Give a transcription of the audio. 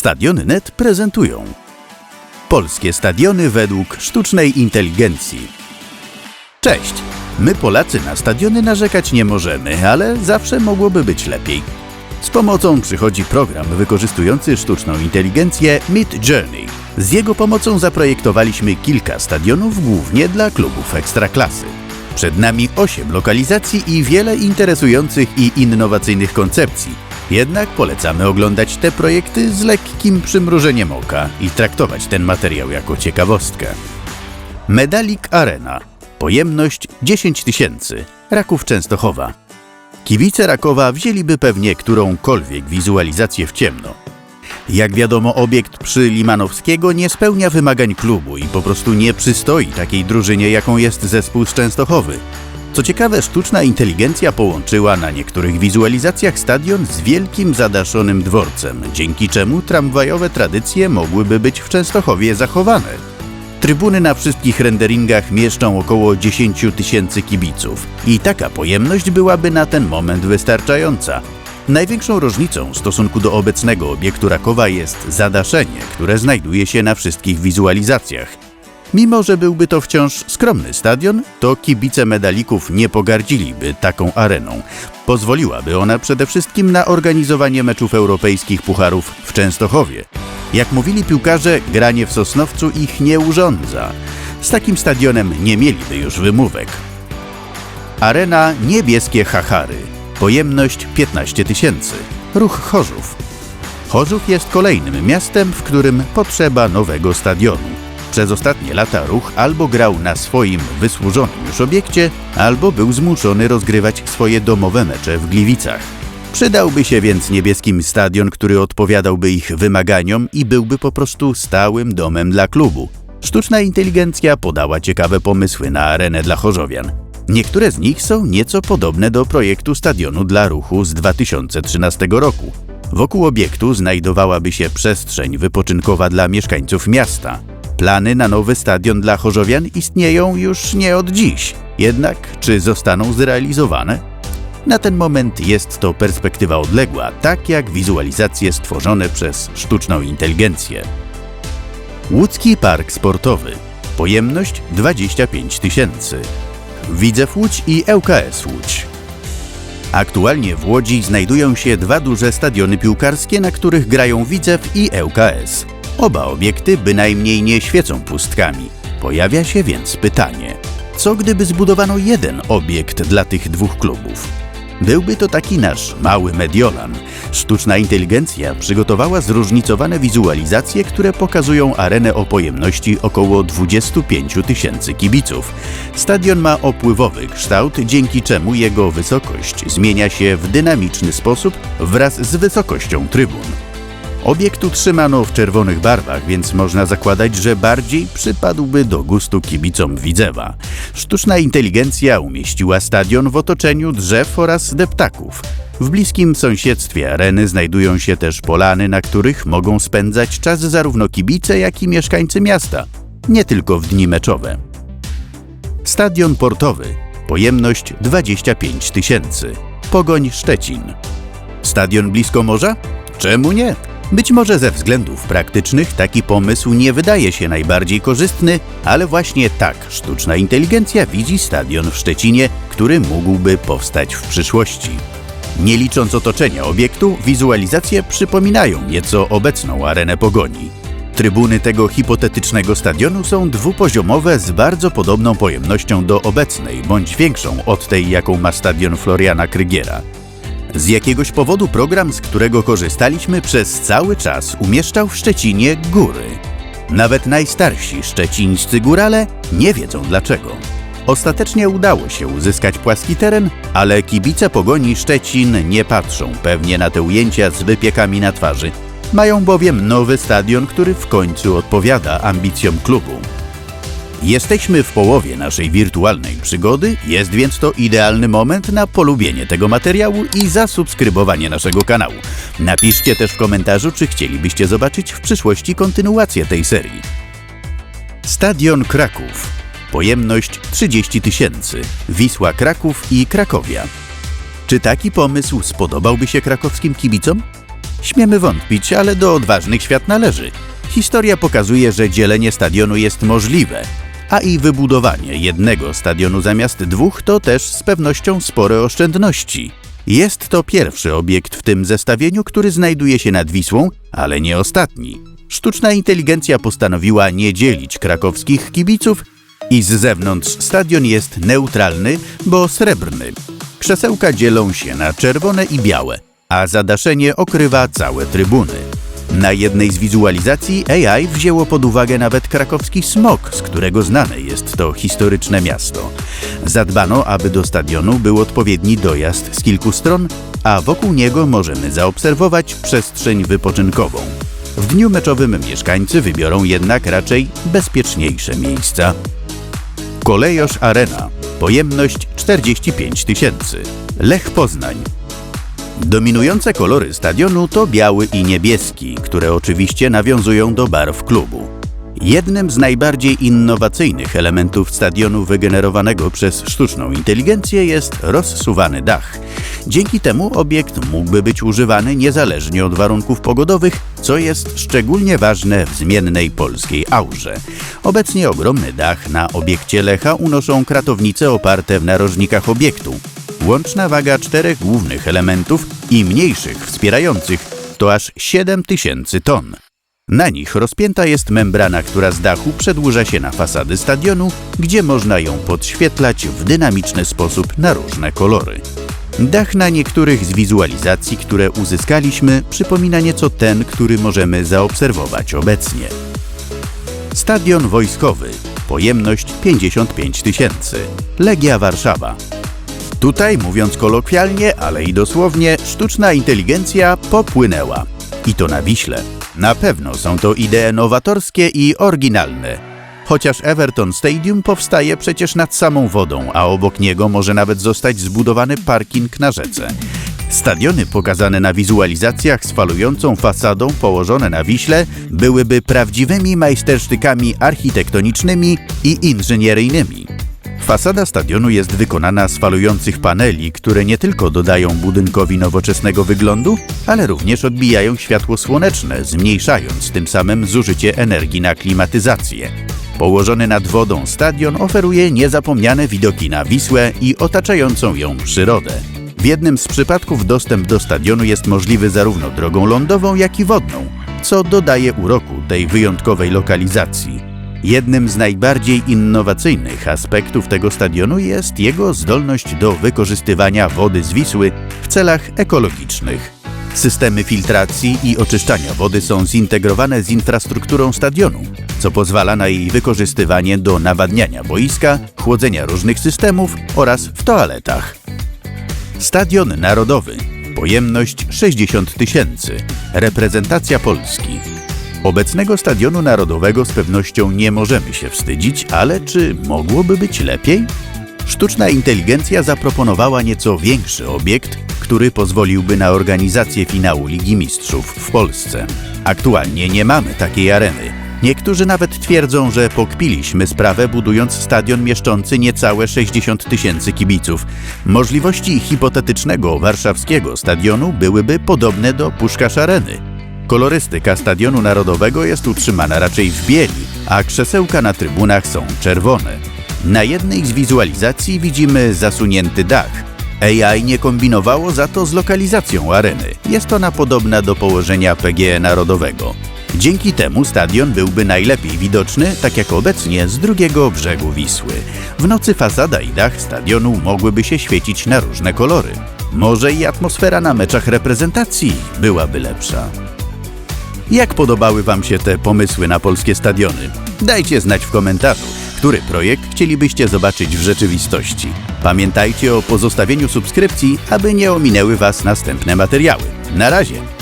Stadion.net prezentują Polskie stadiony według sztucznej inteligencji. Cześć! My Polacy na stadiony narzekać nie możemy, ale zawsze mogłoby być lepiej. Z pomocą przychodzi program wykorzystujący sztuczną inteligencję Mid Journey. Z jego pomocą zaprojektowaliśmy kilka stadionów głównie dla klubów ekstraklasy. Przed nami 8 lokalizacji i wiele interesujących i innowacyjnych koncepcji. Jednak polecamy oglądać te projekty z lekkim przymrużeniem oka i traktować ten materiał jako ciekawostkę. Medalik Arena. Pojemność 10 tysięcy. Raków Częstochowa. Kibice Rakowa wzięliby pewnie którąkolwiek wizualizację w ciemno. Jak wiadomo, obiekt przy Limanowskiego nie spełnia wymagań klubu i po prostu nie przystoi takiej drużynie, jaką jest zespół z Częstochowy. Co ciekawe, sztuczna inteligencja połączyła na niektórych wizualizacjach stadion z wielkim zadaszonym dworcem, dzięki czemu tramwajowe tradycje mogłyby być w Częstochowie zachowane. Trybuny na wszystkich renderingach mieszczą około 10 tysięcy kibiców i taka pojemność byłaby na ten moment wystarczająca. Największą różnicą w stosunku do obecnego obiektu Rakowa jest zadaszenie, które znajduje się na wszystkich wizualizacjach. Mimo, że byłby to wciąż skromny stadion, to kibice medalików nie pogardziliby taką areną. Pozwoliłaby ona przede wszystkim na organizowanie meczów europejskich pucharów w Częstochowie. Jak mówili piłkarze, granie w Sosnowcu ich nie urządza. Z takim stadionem nie mieliby już wymówek. Arena Niebieskie Hachary. Pojemność 15 tysięcy. Ruch Chorzów. Chorzów jest kolejnym miastem, w którym potrzeba nowego stadionu. Przez ostatnie lata ruch albo grał na swoim wysłużonym już obiekcie, albo był zmuszony rozgrywać swoje domowe mecze w Gliwicach. Przydałby się więc niebieskim stadion, który odpowiadałby ich wymaganiom i byłby po prostu stałym domem dla klubu. Sztuczna inteligencja podała ciekawe pomysły na arenę dla Chorzowian. Niektóre z nich są nieco podobne do projektu stadionu dla ruchu z 2013 roku. Wokół obiektu znajdowałaby się przestrzeń wypoczynkowa dla mieszkańców miasta. Plany na nowy stadion dla Chorzowian istnieją już nie od dziś. Jednak czy zostaną zrealizowane? Na ten moment jest to perspektywa odległa, tak jak wizualizacje stworzone przez sztuczną inteligencję. Łódzki Park Sportowy. Pojemność 25 tysięcy. Widzew Łódź i ŁKS Łódź. Aktualnie w Łodzi znajdują się dwa duże stadiony piłkarskie, na których grają Widzew i ŁKS. Oba obiekty bynajmniej nie świecą pustkami. Pojawia się więc pytanie, co gdyby zbudowano jeden obiekt dla tych dwóch klubów? Byłby to taki nasz mały Mediolan. Sztuczna inteligencja przygotowała zróżnicowane wizualizacje, które pokazują arenę o pojemności około 25 tysięcy kibiców. Stadion ma opływowy kształt, dzięki czemu jego wysokość zmienia się w dynamiczny sposób wraz z wysokością trybun. Obiekt utrzymano w czerwonych barwach, więc można zakładać, że bardziej przypadłby do gustu kibicom Widzewa. Sztuczna inteligencja umieściła stadion w otoczeniu drzew oraz deptaków. W bliskim sąsiedztwie areny znajdują się też polany, na których mogą spędzać czas zarówno kibice, jak i mieszkańcy miasta, nie tylko w dni meczowe. Stadion portowy. Pojemność 25 tysięcy. Pogoń Szczecin. Stadion blisko morza? Czemu nie? Być może ze względów praktycznych taki pomysł nie wydaje się najbardziej korzystny, ale właśnie tak sztuczna inteligencja widzi stadion w Szczecinie, który mógłby powstać w przyszłości. Nie licząc otoczenia obiektu, wizualizacje przypominają nieco obecną arenę pogoni. Trybuny tego hipotetycznego stadionu są dwupoziomowe z bardzo podobną pojemnością do obecnej, bądź większą od tej, jaką ma stadion Floriana Krygiera. Z jakiegoś powodu program, z którego korzystaliśmy przez cały czas, umieszczał w Szczecinie góry. Nawet najstarsi szczecińscy górale nie wiedzą dlaczego. Ostatecznie udało się uzyskać płaski teren, ale kibice pogoni Szczecin nie patrzą pewnie na te ujęcia z wypiekami na twarzy. Mają bowiem nowy stadion, który w końcu odpowiada ambicjom klubu. Jesteśmy w połowie naszej wirtualnej przygody, jest więc to idealny moment na polubienie tego materiału i zasubskrybowanie naszego kanału. Napiszcie też w komentarzu, czy chcielibyście zobaczyć w przyszłości kontynuację tej serii. Stadion Kraków. Pojemność 30 tysięcy. Wisła Kraków i Krakowia. Czy taki pomysł spodobałby się krakowskim kibicom? Śmiemy wątpić, ale do odważnych świat należy. Historia pokazuje, że dzielenie stadionu jest możliwe, a i wybudowanie jednego stadionu zamiast dwóch to też z pewnością spore oszczędności. Jest to pierwszy obiekt w tym zestawieniu, który znajduje się nad Wisłą, ale nie ostatni. Sztuczna inteligencja postanowiła nie dzielić krakowskich kibiców i z zewnątrz stadion jest neutralny, bo srebrny. Krzesełka dzielą się na czerwone i białe, a zadaszenie okrywa całe trybuny. Na jednej z wizualizacji AI wzięło pod uwagę nawet krakowski smog, z którego znane jest to historyczne miasto. Zadbano, aby do stadionu był odpowiedni dojazd z kilku stron, a wokół niego możemy zaobserwować przestrzeń wypoczynkową. W dniu meczowym mieszkańcy wybiorą jednak raczej bezpieczniejsze miejsca. Kolejosz Arena. Pojemność 45 tysięcy. Lech Poznań. Dominujące kolory stadionu to biały i niebieski, które oczywiście nawiązują do barw klubu. Jednym z najbardziej innowacyjnych elementów stadionu wygenerowanego przez sztuczną inteligencję jest rozsuwany dach. Dzięki temu obiekt mógłby być używany niezależnie od warunków pogodowych, co jest szczególnie ważne w zmiennej polskiej aurze. Obecnie ogromny dach na obiekcie Lecha unoszą kratownice oparte w narożnikach obiektu. Łączna waga czterech głównych elementów i mniejszych wspierających to aż 7000 ton. Na nich rozpięta jest membrana, która z dachu przedłuża się na fasady stadionu, gdzie można ją podświetlać w dynamiczny sposób na różne kolory. Dach na niektórych z wizualizacji, które uzyskaliśmy, przypomina nieco ten, który możemy zaobserwować obecnie. Stadion wojskowy. Pojemność 55 tysięcy. Legia Warszawa. Tutaj, mówiąc kolokwialnie, ale i dosłownie, sztuczna inteligencja popłynęła. I to na Wiśle. Na pewno są to idee nowatorskie i oryginalne. Chociaż Everton Stadium powstaje przecież nad samą wodą, a obok niego może nawet zostać zbudowany parking na rzece. Stadiony pokazane na wizualizacjach z falującą fasadą położone na Wiśle byłyby prawdziwymi majstersztykami architektonicznymi i inżynieryjnymi. Fasada stadionu jest wykonana z falujących paneli, które nie tylko dodają budynkowi nowoczesnego wyglądu, ale również odbijają światło słoneczne, zmniejszając tym samym zużycie energii na klimatyzację. Położony nad wodą stadion oferuje niezapomniane widoki na Wisłę i otaczającą ją przyrodę. W jednym z przypadków dostęp do stadionu jest możliwy zarówno drogą lądową, jak i wodną, co dodaje uroku tej wyjątkowej lokalizacji. Jednym z najbardziej innowacyjnych aspektów tego stadionu jest jego zdolność do wykorzystywania wody z Wisły w celach ekologicznych. Systemy filtracji i oczyszczania wody są zintegrowane z infrastrukturą stadionu, co pozwala na jej wykorzystywanie do nawadniania boiska, chłodzenia różnych systemów oraz w toaletach. Stadion Narodowy. Pojemność 60 tysięcy. Reprezentacja Polski. Obecnego Stadionu Narodowego z pewnością nie możemy się wstydzić, ale czy mogłoby być lepiej? Sztuczna inteligencja zaproponowała nieco większy obiekt, który pozwoliłby na organizację finału Ligi Mistrzów w Polsce. Aktualnie nie mamy takiej areny. Niektórzy nawet twierdzą, że pokpiliśmy sprawę budując stadion mieszczący niecałe 60 tysięcy kibiców. Możliwości hipotetycznego warszawskiego stadionu byłyby podobne do Puszkarz Areny. Kolorystyka Stadionu Narodowego jest utrzymana raczej w bieli, a krzesełka na trybunach są czerwone. Na jednej z wizualizacji widzimy zasunięty dach. AI nie kombinowało za to z lokalizacją areny. Jest ona podobna do położenia PGE Narodowego. Dzięki temu stadion byłby najlepiej widoczny, tak jak obecnie, z drugiego brzegu Wisły. W nocy fasada i dach stadionu mogłyby się świecić na różne kolory. Może i atmosfera na meczach reprezentacji byłaby lepsza. Jak podobały Wam się te pomysły na polskie stadiony? Dajcie znać w komentarzu, który projekt chcielibyście zobaczyć w rzeczywistości. Pamiętajcie o pozostawieniu subskrypcji, aby nie ominęły Was następne materiały. Na razie!